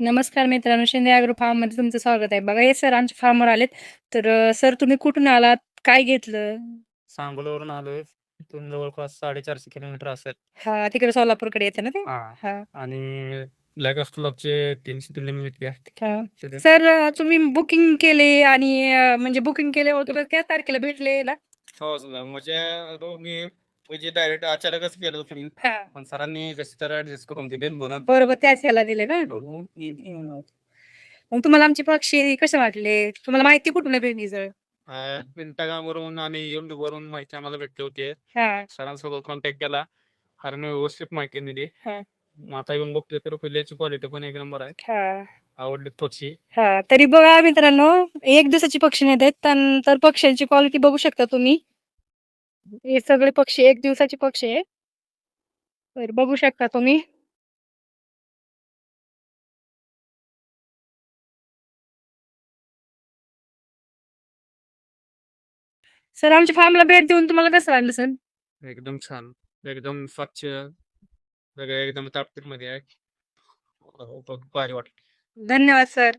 नमस्कार मित्रांनो शिंदे ॲग्रो फार्ममध्ये तुमचं स्वागत आहे. बघा हे सर आमच्या फार्मवर आलेत. तर सर तुम्ही कुठून आलात? काय घेतलं? सांगोल्यावरून आलोय. इथून जवळपास साडेचारशे किलोमीटर असेल. हा तिकडे सोलापूरकडे येते ना ते? हा. हा. आणि तीनशे हा. सर तुम्ही बुकिंग केले आणि अ, म्हणजे बुकिंग केले होते त्या तारखेला भेटले याला? हो म्हणजे म्हणजे डायरेक्ट अचानकच केलं हा. पण सरांनी कशी तर ऍडजस्ट करून दिले बोलत बरोबर त्याच ह्याला दिले ना? मग तुम्हाला आमचे पक्षी कसे वाटले? तुम्हाला माहिती कुठून आहे भेंडीचं इंस्टाग्रामवरून आणि युट्यूब वरून माहिती आम्हाला भेटली होती. हा. सरांसोबत कॉन्टॅक्ट केला. कारण व्यवस्थित माहिती दिली. हा. मग आता येऊन बघतोय तर पिल्ल्याची क्वालिटी पण एक नंबर आहे. हा. आवडली हा. तरी बघा मित्रांनो एक दिवसाची पक्षी नाही आहेत त्यानंतर पक्ष्यांची क्वालिटी बघू शकता तुम्ही. हे सगळे पक्षी एक दिवसाचे पक्षी आहे. तर बघू शकता तुम्ही. सर आमच्या फार्मला भेट देऊन तुम्हाला कसं वाटलं सर? एकदम छान. एकदम स्वच्छ एकदम तापतीत मध्ये आहे. हो, धन्यवाद सर.